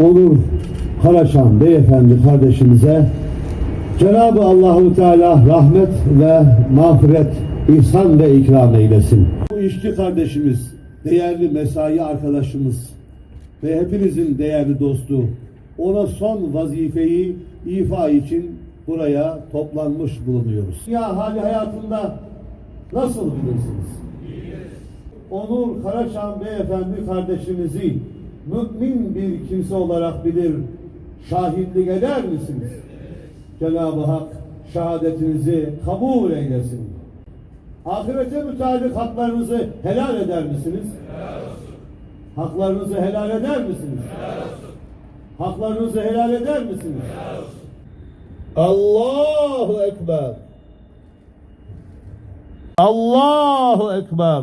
Onur Karaşan beyefendi kardeşimize Cenab-ı Allahu Teala rahmet ve mağfiret, ihsan ve ikram eylesin. Bu işçi kardeşimiz, değerli mesai arkadaşımız ve hepinizin değerli dostu ona son vazifeyi ifa için buraya toplanmış bulunuyoruz. Ya hali hayatında nasıl bilirsiniz? Onur Karaçam beyefendi kardeşimizi mümin bir kimse olarak bilir, şahitlik eder misiniz? Cenab-ı Hak şehadetinizi kabul eylesin. Ahirete müteallik haklarınızı helal eder misiniz? Haklarınızı helal eder misiniz? Haklarınızı helal eder misiniz? Allahu Ekber. Allahu Ekber.